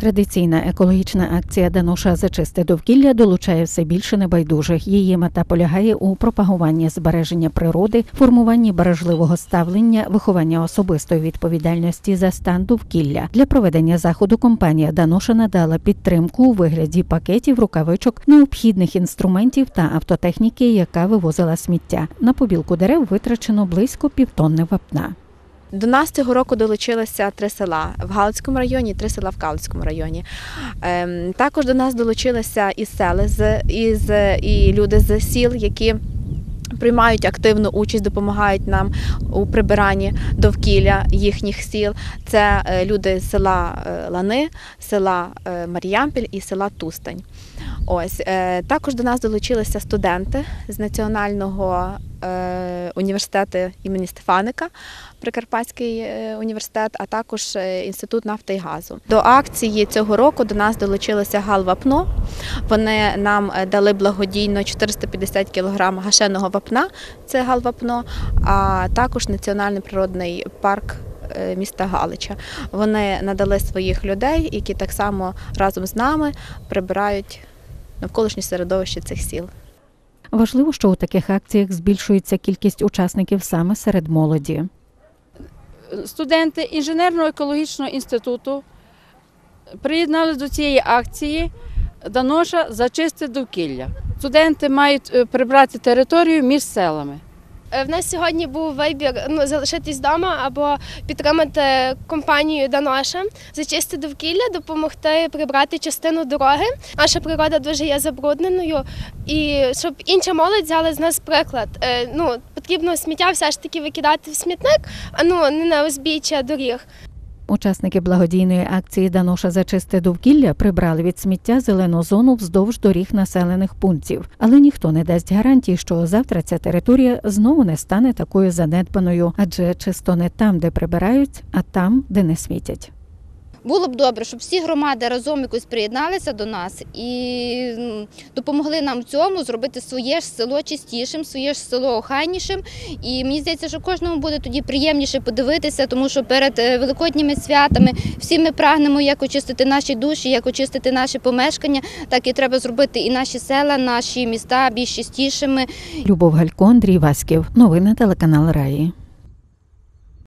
Традиційна екологічна акція Дануша Зачисти довкілля долучає все більше небайдужих. Її мета полягає у пропагуванні збереження природи, формуванні бережливого ставлення, виховання особистої відповідальності за стан довкілля. Для проведення заходу компанія Дануша надала підтримку у вигляді пакетів, рукавичок, необхідних інструментів та автотехніки, яка вивозила сміття. На побілку дерев витрачено близько півтонни вапна. До нас цього року долучилося три села в Галицькому районі, три села в Калицькому районі. Ем, також до нас долучилися і сели із і люди з сіл, які приймають активну участь, допомагають нам у прибиранні довкілля їхніх сіл. Це е, люди з села е, Лани, села е, Мар'ямпіль і села Тустань. Ось е, також до нас долучилися студенти з Національного е, університету імені Стефаника, Прикарпатський е, університет, а також інститут нафти і газу. До акції цього року до нас долучилося Галвапно. Вони нам дали благодійно 450 кг гашеного вапна. Це Галвапно, а також Національний природний парк. Міста Галича вони надали своїх людей, які так само разом з нами прибирають навколишнє середовище цих сіл. Важливо, що у таких акціях збільшується кількість учасників саме серед молоді. студенти інженерно-екологічного інституту приєдналися до цієї акції Даноша зачисти довкілля. Студенти мають е, прибрати територію між селами. Е, В нас сьогодні був вибір ну, залишитись вдома або підтримати компанію Даноша, зачистити довкілля, допомогти прибрати частину дороги. Наша природа дуже є забрудненою, і щоб інша молодь взяла з нас приклад. Е, Ну, потрібно сміття все ж таки викидати в смітник, а ну не на узбіччя доріг. Учасники благодійної акції Дануша зачисти довкілля прибрали від сміття зелену зону вздовж доріг населених пунктів, але ніхто не дасть гарантії, що завтра ця територія знову не стане такою занедбаною, адже чисто не там, де прибирають, а там, де не смітять. Було б добре, щоб всі громади разом якось приєдналися до нас і допомогли нам цьому зробити своє ж село чистішим, своє ж село охайнішим. І мені здається, що кожному буде тоді приємніше подивитися, тому що перед е, великодніми святами всі ми прагнемо як очистити наші душі, як очистити наші помешкання, так і треба зробити і наші села, наші міста більш чистішими. Любов Галько, Андрій Васьків. Новини телеканал Раї.